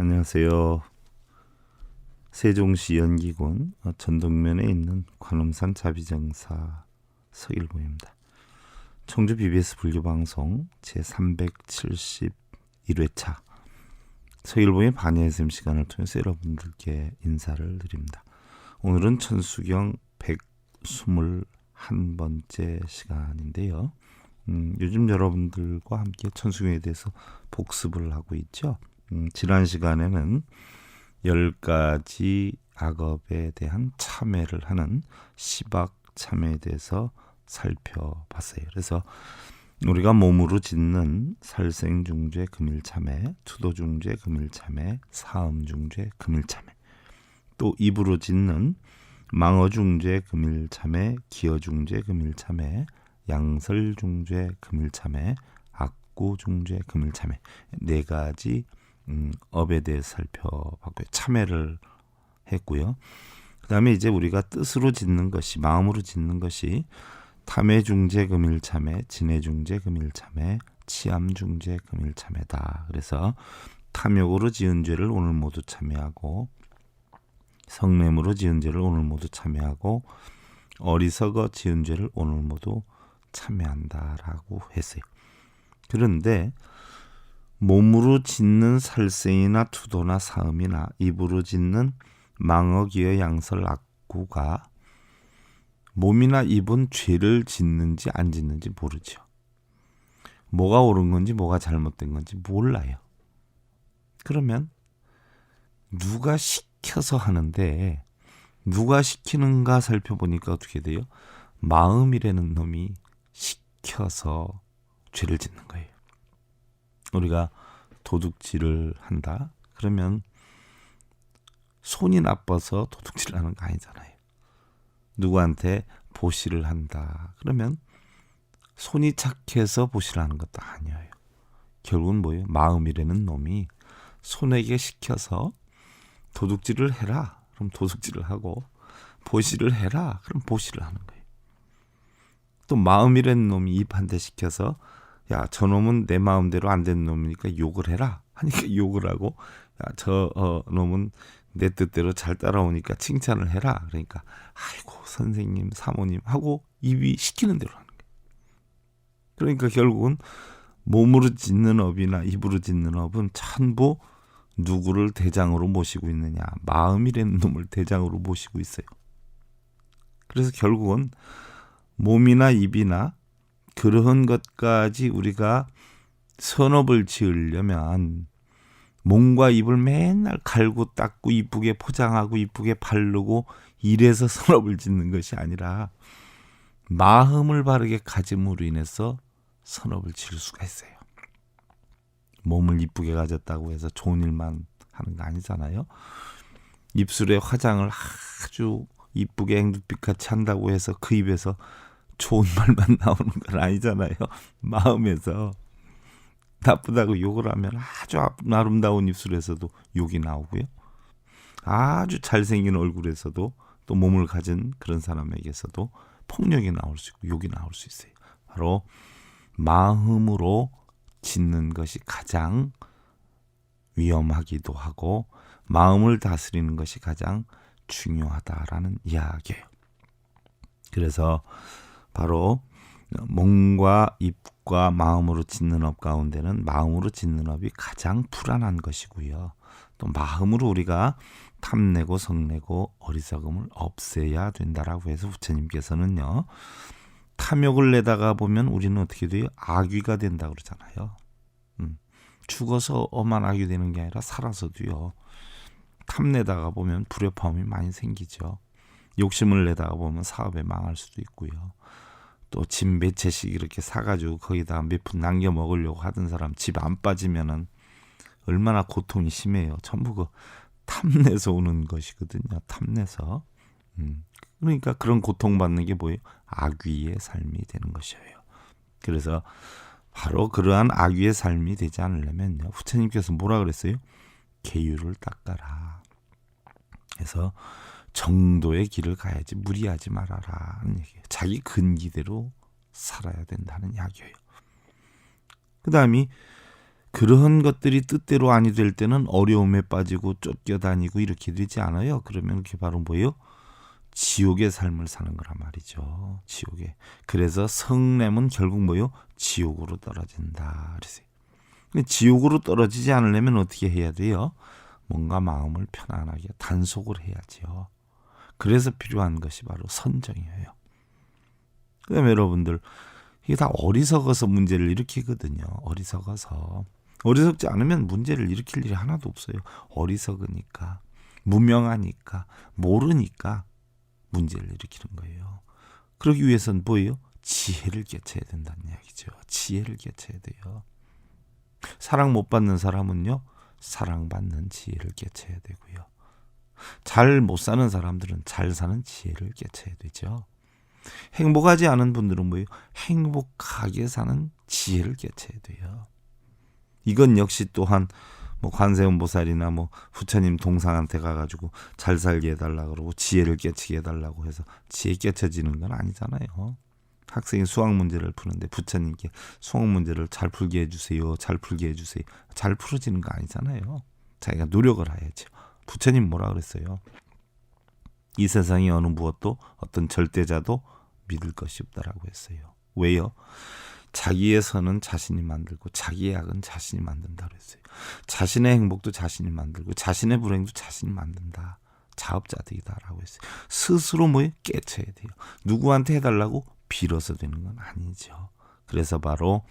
안녕하세요. 세종시 연기군 전동면에 있는 관음산 자비정사 서일보입니다. 청주 BBS 불교방송 제371회차 서일보의 반야 SM 시간을 통해서 여러분들께 인사를 드립니다. 오늘은 천수경 121번째 시간인데요. 음, 요즘 여러분들과 함께 천수경에 대해서 복습을 하고 있죠. 음, 지난 시간에는 열 가지 악업에 대한 참회를 하는 시박 참회에 대해서 살펴봤어요. 그래서 우리가 몸으로 짓는 살생중죄 금일참회, 투도중죄 금일참회, 사음중죄 금일참회, 또 입으로 짓는 망어중죄 금일참회, 기어중죄 금일참회, 양설중죄 금일참회, 악구중죄 금일참회 네 가지 음, 업에 대해 살펴봤고요. 참회를 했고요. 그다음에 이제 우리가 뜻으로 짓는 것이 마음으로 짓는 것이 탐해 중재 금일 참회, 진해 중재 금일 참회, 치암 중재 금일 참회다. 그래서 탐욕으로 지은 죄를 오늘 모두 참회하고 성냄으로 지은 죄를 오늘 모두 참회하고 어리석어 지은 죄를 오늘 모두 참회한다라고 했어요. 그런데 몸으로 짓는 살생이나 투도나 사음이나 입으로 짓는 망어기의 양설 악구가 몸이나 입은 죄를 짓는지 안 짓는지 모르죠. 뭐가 옳은 건지 뭐가 잘못된 건지 몰라요. 그러면 누가 시켜서 하는데 누가 시키는가 살펴보니까 어떻게 돼요? 마음이라는 놈이 시켜서 죄를 짓는 거예요. 우리가 도둑질을 한다. 그러면 손이 나빠서 도둑질을 하는 거 아니잖아요. 누구한테 보시를 한다. 그러면 손이 착해서 보시를 하는 것도 아니에요. 결국은 뭐예요? 마음이라는 놈이 손에게 시켜서 도둑질을 해라. 그럼 도둑질을 하고 보시를 해라. 그럼 보시를 하는 거예요. 또 마음이라는 놈이 입한테 시켜서 야, 저놈은 내 마음대로 안된 놈이니까 욕을 해라. 하니까 욕을 하고, 야, 저 어, 놈은 내 뜻대로 잘 따라오니까 칭찬을 해라. 그러니까, 아이고, 선생님, 사모님 하고 입이 시키는 대로 하는 거예요. 그러니까 결국은 몸으로 짓는 업이나 입으로 짓는 업은 전부 누구를 대장으로 모시고 있느냐. 마음이라는 놈을 대장으로 모시고 있어요. 그래서 결국은 몸이나 입이나 그러한 것까지 우리가 선업을 지으려면 몸과 입을 맨날 갈고 닦고 이쁘게 포장하고 이쁘게 바르고 이래서 선업을 짓는 것이 아니라 마음을 바르게 가짐으로 인해서 선업을 지을 수가 있어요. 몸을 이쁘게 가졌다고 해서 좋은 일만 하는 거 아니잖아요. 입술에 화장을 아주 이쁘게 행두빛 같이 한다고 해서 그 입에서 좋은 말만 나오는 건 아니잖아요. 마음에서 나쁘다고 욕을 하면 아주 아름다운 입술에서도 욕이 나오고요. 아주 잘생긴 얼굴에서도 또 몸을 가진 그런 사람에게서도 폭력이 나올 수 있고 욕이 나올 수 있어요. 바로 마음으로 짓는 것이 가장 위험하기도 하고 마음을 다스리는 것이 가장 중요하다라는 이야기예요. 그래서 바로 몸과 입과 마음으로 짓는 업 가운데는 마음으로 짓는 업이 가장 불안한 것이고요. 또 마음으로 우리가 탐내고 성내고 어리석음을 없애야 된다라고 해서 부처님께서는요. 탐욕을 내다가 보면 우리는 어떻게 돼요? 악귀가 된다 그러잖아요. 음, 죽어서 엄한 악귀 되는 게 아니라 살아서도요. 탐내다가 보면 불협화음이 많이 생기죠. 욕심을 내다가 보면 사업에 망할 수도 있고요. 또 집 몇 채씩 이렇게 사가지고 거기다 몇 푼 남겨 먹으려고 하던 사람 집 안 빠지면은 얼마나 고통이 심해요. 전부 그 탐내서 오는 것이거든요. 탐내서. 음. 그러니까 그런 고통받는 게 뭐예요? 악귀의 삶이 되는 것이에요. 그래서 바로 그러한 악귀의 삶이 되지 않으려면요. 부처님께서 뭐라 그랬어요? 계율을 닦아라. 그래서 정도의 길을 가야지 무리하지 말아라 하는 얘기예요. 자기 근기대로 살아야 된다는 이야기예요. 그 다음이 그러한 것들이 뜻대로 아니 될 때는 어려움에 빠지고 쫓겨다니고 이렇게 되지 않아요. 그러면 그게 바로 뭐예요? 지옥의 삶을 사는 거란 말이죠. 지옥에. 그래서 성냄은 결국 뭐요? 지옥으로 떨어진다. 그래서 지옥으로 떨어지지 않으려면 어떻게 해야 돼요? 뭔가 마음을 편안하게 단속을 해야지요. 그래서 필요한 것이 바로 선정이에요. 그다음에 여러분들 이게 다 어리석어서 문제를 일으키거든요. 어리석어서 어리석지 않으면 문제를 일으킬 일이 하나도 없어요. 어리석으니까 무명하니까 모르니까 문제를 일으키는 거예요. 그러기 위해서는 뭐예요? 지혜를 깨쳐야 된다는 이야기죠. 지혜를 깨쳐야 돼요. 사랑 못 받는 사람은요, 사랑받는 지혜를 깨쳐야 되고요. 잘 못 사는 사람들은 잘 사는 지혜를 깨쳐야 되죠. 행복하지 않은 분들은 뭐예요? 행복하게 사는 지혜를 깨쳐야 돼요. 이건 역시 또한 뭐 관세음 보살이나 뭐 부처님 동상한테 가가지고 잘 살게 해달라 그러고 지혜를 깨치게 해달라고 해서 지혜 깨쳐지는 건 아니잖아요. 학생이 수학 문제를 푸는데 부처님께 수학 문제를 잘 풀게 해주세요. 잘 풀게 해주세요. 잘 풀어지는 거 아니잖아요. 자기가 노력을 해야죠. 부처님 뭐라 그랬어요? 이 세상의 어느 무엇도 어떤 절대자도 믿을 것이 없다라고 했어요. 왜요? 자기의 선은 자신이 만들고 자기의 악은 자신이 만든다 그랬어요. 자신의 행복도 자신이 만들고 자신의 불행도 자신이 만든다. 자업자득이다라고 했어요. 스스로 뭐 깨쳐야 돼요. 누구한테 해달라고 빌어서 되는 건 아니죠. 그래서 바로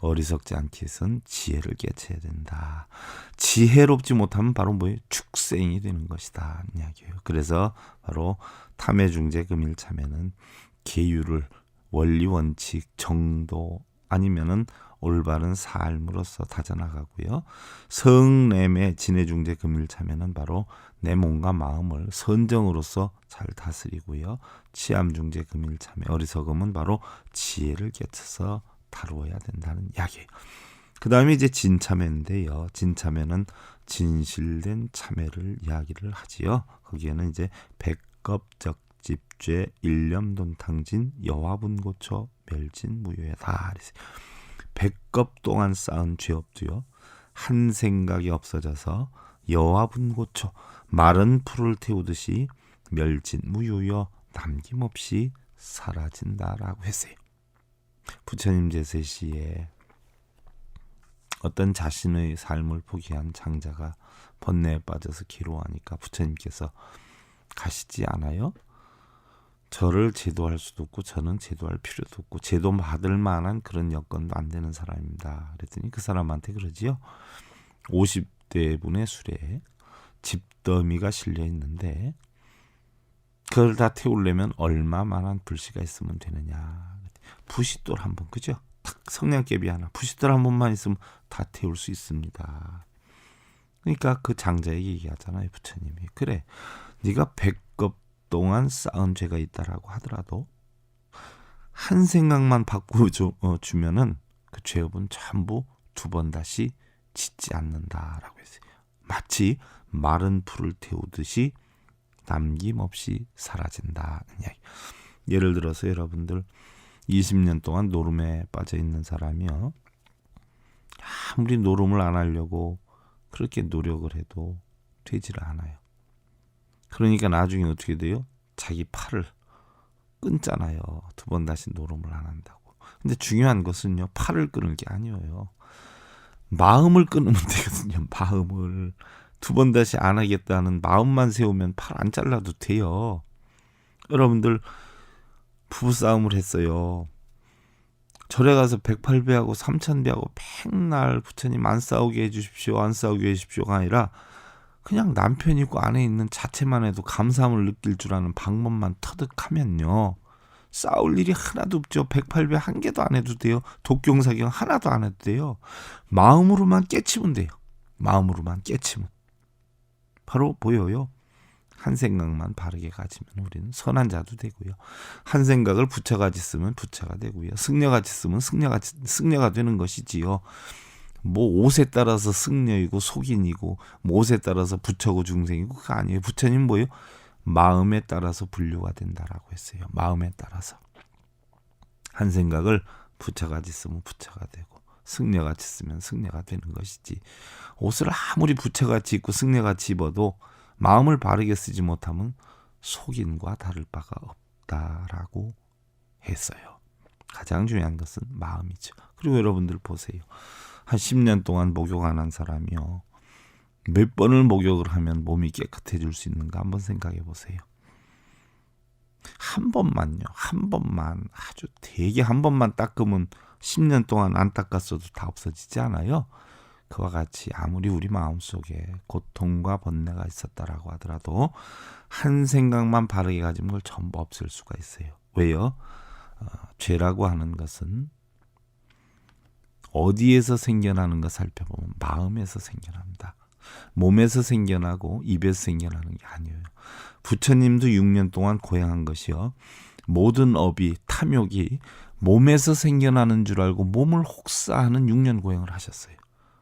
어리석지 않기 위해선 지혜를 깨쳐야 된다. 지혜롭지 못하면 바로 뭐예요? 축생이 되는 것이다. 이야기예요. 그래서 바로 탐해 중재 금일 참에는 계율을 원리 원칙 정도 아니면은 올바른 삶으로서 다져나가고요. 성냄의 진해중재 금일차면은 바로 내 몸과 마음을 선정으로서 잘 다스리고요. 치암중재 금일참에 어리석음은 바로 지혜를 깨쳐서 다루어야 된다는 이야기예요. 그 다음에 이제 진참회인데요. 진참회는 진실된 참회를 이야기를 하지요. 거기에는 이제 백겁적 집죄 일념돈 탕진 여화분고초 멸진 무효에다 백겁 동안 쌓은 죄업도요 한 생각이 없어져서 여화분고초 마른 풀을 태우듯이 멸진 무효여 남김없이 사라진다라고 했어요. 부처님 제세 시에 어떤 자신의 삶을 포기한 장자가 번뇌에 빠져서 기로하니까 부처님께서 가시지 않아요? 저를 제도할 수도 없고 저는 제도할 필요도 없고 제도 받을 만한 그런 여건도 안 되는 사람입니다. 그랬더니 그 사람한테 그러지요. 50대 분의 술에 집더미가 실려 있는데 그걸 다 태우려면 얼마만한 불씨가 있으면 되느냐. 부싯돌 한 번, 그죠? 탁 성냥개비 하나, 부싯돌 한 번만 있으면 다 태울 수 있습니다. 그러니까 그 장자에게 얘기하잖아요, 부처님이. 그래, 네가 백겁 동안 쌓은 죄가 있다라고 하더라도 한 생각만 바꾸어 주면은 그 죄업은 전부 두 번 다시 짓지 않는다라고 했어요. 마치 마른 풀을 태우듯이 남김없이 사라진다는 이야기. 예를 들어서 여러분들 20년 동안 노름에 빠져 있는 사람이요. 아무리 노름을 안 하려고 그렇게 노력을 해도 되지를 않아요. 그러니까 나중에 어떻게 돼요? 자기 팔을 끊잖아요. 두 번 다시 노름을 안 한다고. 근데 중요한 것은요, 팔을 끊을 게 아니에요. 마음을 끊으면 되거든요. 마음을 두 번 다시 안 하겠다는 마음만 세우면 팔 안 잘라도 돼요. 여러분들 부부 싸움을 했어요. 절에 가서 108배하고 3000배하고 맨날 부처님 안 싸우게 해주십시오. 안 싸우게 해주십시오가 아니라 그냥 남편이고 안에 있는 자체만 해도 감사함을 느낄 줄 아는 방법만 터득하면요. 싸울 일이 하나도 없죠. 108배 한 개도 안 해도 돼요. 독경사경 하나도 안 해도 돼요. 마음으로만 깨치면 돼요. 마음으로만 깨치면. 바로 보여요. 한 생각만 바르게 가지면 우리는 선한 자도 되고요. 한 생각을 부처같이 쓰면 부처가 되고요. 승려같이 쓰면 승려같이 승려가 되는 것이지요. 뭐 옷에 따라서 승려이고 속인이고 뭐 옷에 따라서 부처고 중생이고 그거 아니에요. 부처님 뭐예요? 마음에 따라서 분류가 된다라고 했어요. 마음에 따라서 한 생각을 부처가 있으면 부처가 되고 승려같이 쓰면 승려가 되는 것이지. 옷을 아무리 부채같이 입고 승려같이 입어도 마음을 바르게 쓰지 못하면 속인과 다를 바가 없다라고 했어요. 가장 중요한 것은 마음이죠. 그리고 여러분들 보세요. 한 10년 동안 목욕 안 한 사람이요. 몇 번을 목욕을 하면 몸이 깨끗해질 수 있는가 한번 생각해 보세요. 한 번만요. 한 번만 아주 되게 한 번만 닦으면 10년 동안 안 닦았어도 다 없어지지 않아요. 그와 같이 아무리 우리 마음속에 고통과 번뇌가 있었다라고 하더라도 한 생각만 바르게 가지면 그걸 전부 없앨 수가 있어요. 왜요? 어, 죄라고 하는 것은 어디에서 생겨나는 거 살펴보면 마음에서 생겨납니다. 몸에서 생겨나고 입에서 생겨나는 게 아니에요. 부처님도 6년 동안 고행한 것이요. 모든 업이 탐욕이 몸에서 생겨나는 줄 알고 몸을 혹사하는 6년 고행을 하셨어요.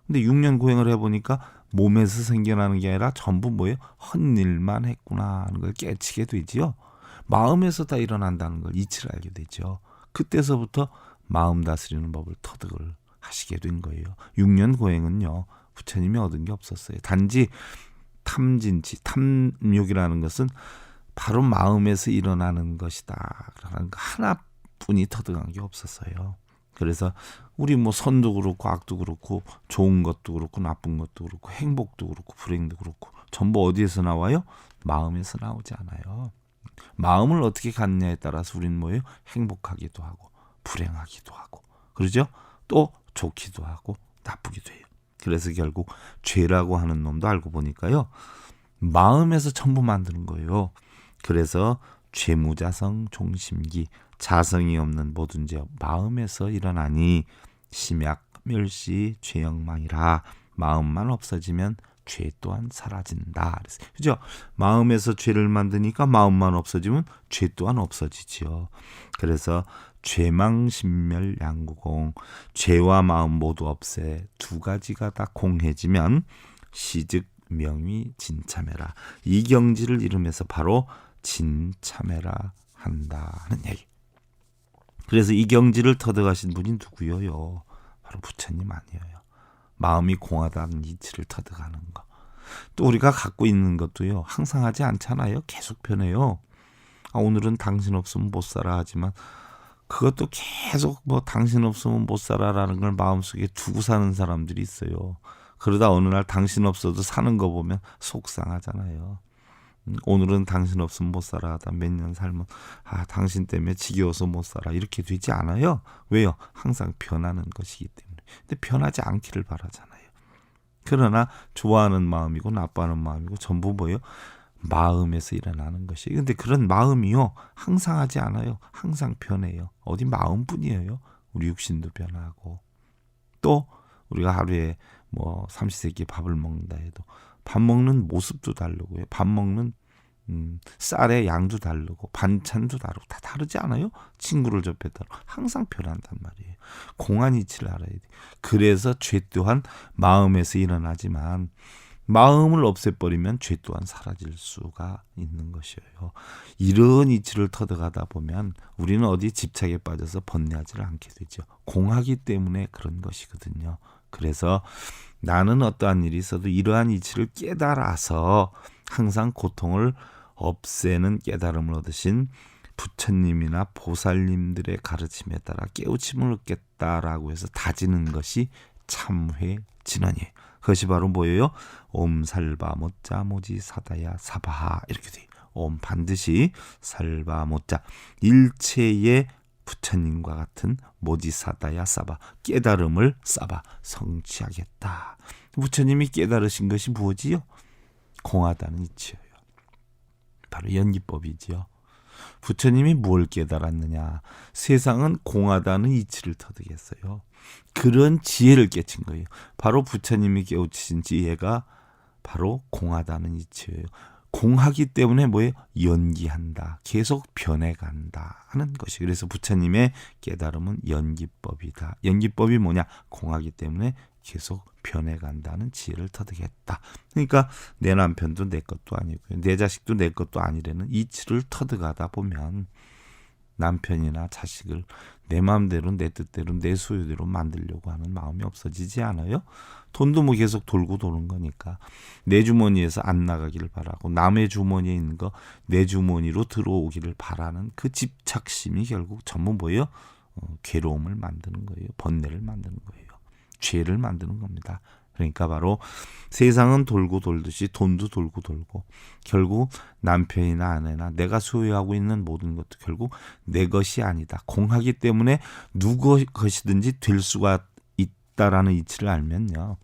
근데 6년 고행을 해보니까 몸에서 생겨나는 게 아니라 전부 뭐예요? 헛일만 했구나 하는 걸 깨치게 되지요. 마음에서 다 일어난다는 걸 이치를 알게 되죠. 그때서부터 마음 다스리는 법을 터득을 하시게 된 거예요. 6년 고행은요. 부처님이 얻은 게 없었어요. 단지 탐진치, 탐욕이라는 것은 바로 마음에서 일어나는 것이다. 라는 거 하나뿐이 터득한 게 없었어요. 그래서 우리 뭐 선도 그렇고 악도 그렇고 좋은 것도 그렇고 나쁜 것도 그렇고 행복도 그렇고 불행도 그렇고 전부 어디에서 나와요? 마음에서 나오지 않아요. 마음을 어떻게 갖냐에 따라서 우리는 뭐예요? 행복하기도 하고 불행하기도 하고 그러죠? 또 좋기도 하고 나쁘기도 해요. 그래서 결국 죄라고 하는 놈도 알고 보니까요. 마음에서 전부 만드는 거예요. 그래서 죄무자성 종심기 자성이 없는 모든 죄 마음에서 일어나니 심약 멸시 죄영망이라 마음만 없어지면 죄 또한 사라진다. 그죠? 마음에서 죄를 만드니까 마음만 없어지면 죄 또한 없어지지요. 그래서 죄망 신멸 양구공 죄와 마음 모두 없애 두 가지가 다 공해지면 시즉 명이 진참해라 이 경지를 이루면서 바로 진참해라 한다는 얘기. 그래서 이 경지를 터득하신 분이 누구요? 바로 부처님 아니에요. 마음이 공하다는 이치를 터득하는 거. 또 우리가 갖고 있는 것도요. 항상 하지 않잖아요. 계속 변해요. 아, 오늘은 당신 없으면 못 살아 하지만 그것도 계속 뭐 당신 없으면 못 살아라는 걸 마음속에 두고 사는 사람들이 있어요. 그러다 어느 날 당신 없어도 사는 거 보면 속상하잖아요. 음, 오늘은 당신 없으면 못 살아 하다 몇 년 살면 아 당신 때문에 지겨워서 못 살아 이렇게 되지 않아요. 왜요? 항상 변하는 것이기 때문에. 근데 변하지 않기를 바라잖아요. 그러나 좋아하는 마음이고 나빠하는 마음이고 전부 뭐예요? 마음에서 일어나는 것이. 근데 그런 마음이요. 항상 하지 않아요. 항상 변해요. 어디 마음뿐이에요. 우리 육신도 변하고. 또 우리가 하루에 뭐 삼시세끼 밥을 먹는다 해도 밥 먹는 모습도 다르고요. 밥 먹는 음, 쌀의 양도 다르고 반찬도 다르고 다 다르지 않아요? 친구를 접했다 항상 변한단 말이에요. 공안 이치를 알아야 돼. 그래서 죄 또한 마음에서 일어나지만 마음을 없애버리면 죄 또한 사라질 수가 있는 것이에요. 이런 이치를 터득하다 보면 우리는 어디 집착에 빠져서 번뇌하지를 않게 되죠. 공하기 때문에 그런 것이거든요. 그래서 나는 어떠한 일이 있어도 이러한 이치를 깨달아서 항상 고통을 없애는 깨달음을 얻으신 부처님이나 보살님들의 가르침에 따라 깨우침을 얻겠다라고 해서 다지는 것이 참회 진언이에요. 그것이 바로 뭐예요? 옴 살바 모자 모지 사다야 사바하 이렇게 돼. 옴 반드시 살바 모자 일체의 부처님과 같은 모지사다야 사바 깨달음을 사바 성취하겠다. 부처님이 깨달으신 것이 무엇이요? 공하다는 이치예요. 바로 연기법이지요. 부처님이 뭘 깨달았느냐? 세상은 공하다는 이치를 터득했어요. 그런 지혜를 깨친 거예요. 바로 부처님이 깨우치신 지혜가 바로 공하다는 이치예요. 공하기 때문에 뭐예요? 연기한다. 계속 변해간다. 하는 것이. 그래서 부처님의 깨달음은 연기법이다. 연기법이 뭐냐? 공하기 때문에 계속 변해간다는 지혜를 터득했다. 그러니까 내 남편도 내 것도 아니고 내 자식도 내 것도 아니라는 이치를 터득하다 보면 남편이나 자식을 내 마음대로 내 뜻대로 내 소유대로 만들려고 하는 마음이 없어지지 않아요? 돈도 뭐 계속 돌고 도는 거니까 내 주머니에서 안 나가기를 바라고 남의 주머니에 있는 거 내 주머니로 들어오기를 바라는 그 집착심이 결국 전부 뭐예요? 어, 괴로움을 만드는 거예요. 번뇌를 만드는 거예요. 죄를 만드는 겁니다. 그러니까 바로 세상은 돌고 돌듯이 돈도 돌고 돌고 결국 남편이나 아내나 내가 소유하고 있는 모든 것도 결국 내 것이 아니다. 공하기 때문에 누구 것이든지 될 수가 있다라는 이치를 알면요.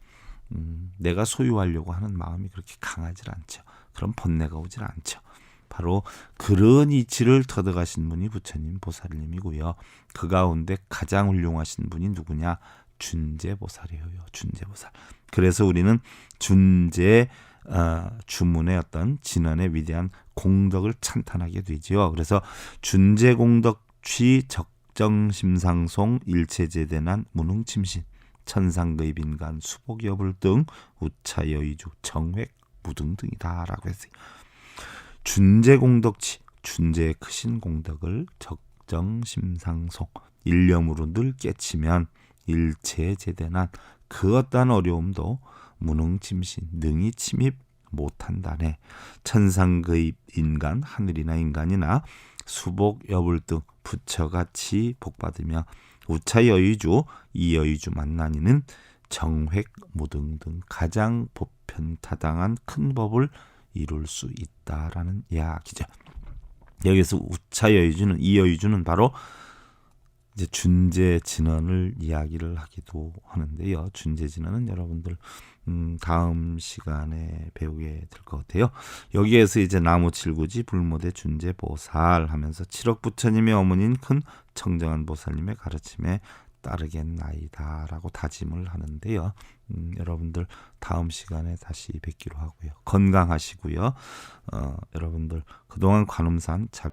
음, 내가 소유하려고 하는 마음이 그렇게 강하질 않죠. 그럼 번뇌가 오질 않죠. 바로 그런 이치를 터득하신 분이 부처님 보살님이고요. 그 가운데 가장 훌륭하신 분이 누구냐? 준재보살이에요. 준재보살. 그래서 우리는 준재 어, 주문의 어떤 진언의 위대한 공덕을 찬탄하게 되지요. 그래서 준재 공덕 취 적정심상송 일체제대난 무능침신 천상의 빈간 수복여불 등 우차여의주 정획 무등등이다라고 했어요. 준재 공덕치 준재의 크신 공덕을 적정심상송 일념으로 늘 깨치면 일체 제대난 그 어떠한 어려움도 무능침신 능히 침입 못한다네 천상의 인간 하늘이나 인간이나 수복 여불 등 부처같이 복받으며 우차 여의주 이 여의주 만나니는 정획 무등 등 가장 보편타당한 큰 법을 이룰 수 있다라는 이야기죠. 여기서 우차 여의주는 이 여의주는 바로 이제 준재 진언을 이야기를 하기도 하는데요. 준재 진언은 여러분들 음, 다음 시간에 배우게 될 것 같아요. 여기에서 이제 나무 칠구지 불모대 준재 보살 하면서 칠억 부처님의 어머니인 큰 청정한 보살님의 가르침에 따르겠나이다라고 다짐을 하는데요. 음, 여러분들 다음 시간에 다시 뵙기로 하고요. 건강하시고요. 어, 여러분들 그동안 관음산 잘